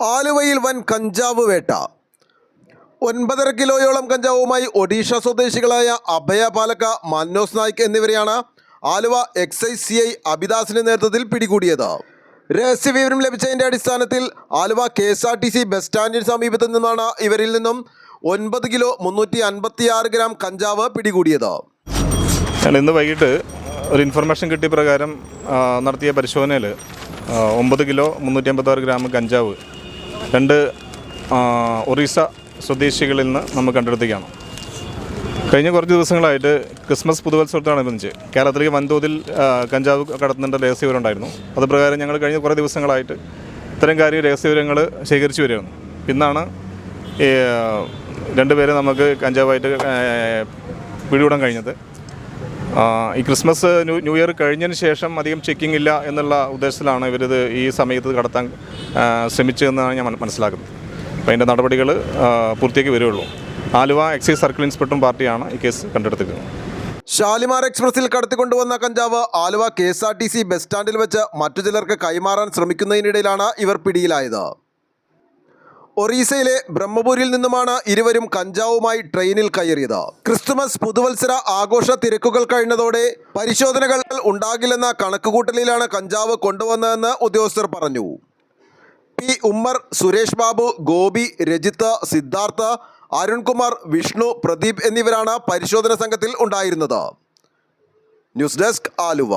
ആലുവയിൽ വൻ കഞ്ചാവ് വേട്ട. ഒൻപതര കിലോയോളം കഞ്ചാവുമായി ഒഡീഷ സ്വദേശികളായ അഭയ പാലക്ക മന്നോസ് നായിക് എന്നിവരെയാണ് ആലുവ എക്സൈസ് സി ഐ അബിദാസിന്റെ നേതൃത്വത്തിൽ പിടികൂടിയത്. രഹസ്യ വിവരം ലഭിച്ചതിന്റെ അടിസ്ഥാനത്തിൽ Aluva K S R T C bus സ്റ്റാൻഡിന് സമീപത്തു നിന്നാണ് ഇവരിൽ നിന്നും ഒൻപത് കിലോ മുന്നൂറ്റി അൻപത്തി ആറ് ഗ്രാം കഞ്ചാവ് പിടികൂടിയത്. ഇന്ന് വൈകിട്ട് ഒരു ഇൻഫർമേഷൻ കിട്ടിയ പ്രകാരം നടത്തിയ പരിശോധനയിൽ ഒമ്പത് കിലോ മുന്നൂറ്റി അമ്പത്താറ് ഗ്രാം കഞ്ചാവ് രണ്ട് ഒറീസ സ്വദേശികളിൽ നിന്ന് നമ്മൾ കണ്ടെടുത്തേക്കാണ് കഴിഞ്ഞ കുറച്ച് ദിവസങ്ങളായിട്ട് ക്രിസ്മസ് പുതുവത്സവത്തോടനുബന്ധിച്ച് കേരളത്തിലേക്ക് വൻതോതിൽ കഞ്ചാവ് കടത്തുന്നുണ്ട് രഹസ്യവിവരമുണ്ടായിരുന്നു അത് പ്രകാരം ഞങ്ങൾ കഴിഞ്ഞ കുറേ ദിവസങ്ങളായിട്ട് ഇത്തരം കാര്യ രഹസ്യവിവരങ്ങൾ ശേഖരിച്ചു വരികയാണ്. ഇന്നാണ് രണ്ടുപേരെ നമുക്ക് കഞ്ചാവായിട്ട് പിടികൂടാൻ കഴിഞ്ഞത്. ഈ ക്രിസ്മസ് ന്യൂ ന്യൂ ഇയർ കഴിഞ്ഞതിന് ശേഷം അധികം ചെക്കിംഗ് ഇല്ല എന്നുള്ള ഉദ്ദേശത്തിലാണ് ഇവരിത് ഈ സമയത്ത് കടത്താൻ ശ്രമിച്ചതെന്നാണ് ഞാൻ മന- മനസ്സിലാക്കുന്നത്. അപ്പോൾ അതിന്റെ നടപടികൾ പൂർത്തിയാക്കി വരുള്ളൂ ആലുവ എക്സൈസ് സർക്കിൾ ഇൻസ്പെക്ടറും പാർട്ടിയാണ് ഈ കേസ് കണ്ടെടുത്തിരിക്കുന്നത്. ഷാലിമാർ എക്സ്പ്രസിൽ കടത്തിക്കൊണ്ടുവന്ന കഞ്ചാവ് Aluva K S R T C bus സ്റ്റാൻഡിൽ വെച്ച് മറ്റു ചിലർക്ക് കൈമാറാൻ ശ്രമിക്കുന്നതിനിടയിലാണ് ഇവർ പിടിയിലായത്. ഒറീസയിലെ ബ്രഹ്മപൂരിൽ നിന്നുമാണ് ഇരുവരും കഞ്ചാവുമായി ട്രെയിനിൽ കയറിയത്. ക്രിസ്തുമസ് പുതുവത്സര ആഘോഷ തിരക്കുകൾ കഴിഞ്ഞതോടെ പരിശോധനകൾ ഉണ്ടാകില്ലെന്ന കണക്കുകൂട്ടലിലാണ് കഞ്ചാവ് കൊണ്ടുവന്നതെന്ന് ഉദ്യോഗസ്ഥർ പറഞ്ഞു. പി. ഉമ്മർ സുരേഷ് ബാബു ഗോപി രജിത്ത് സിദ്ധാർത്ഥ അരുൺകുമാർ വിഷ്ണു പ്രദീപ് എന്നിവരാണ് പരിശോധന സംഘത്തിൽ ഉണ്ടായിരുന്നത്. News desk Aluva.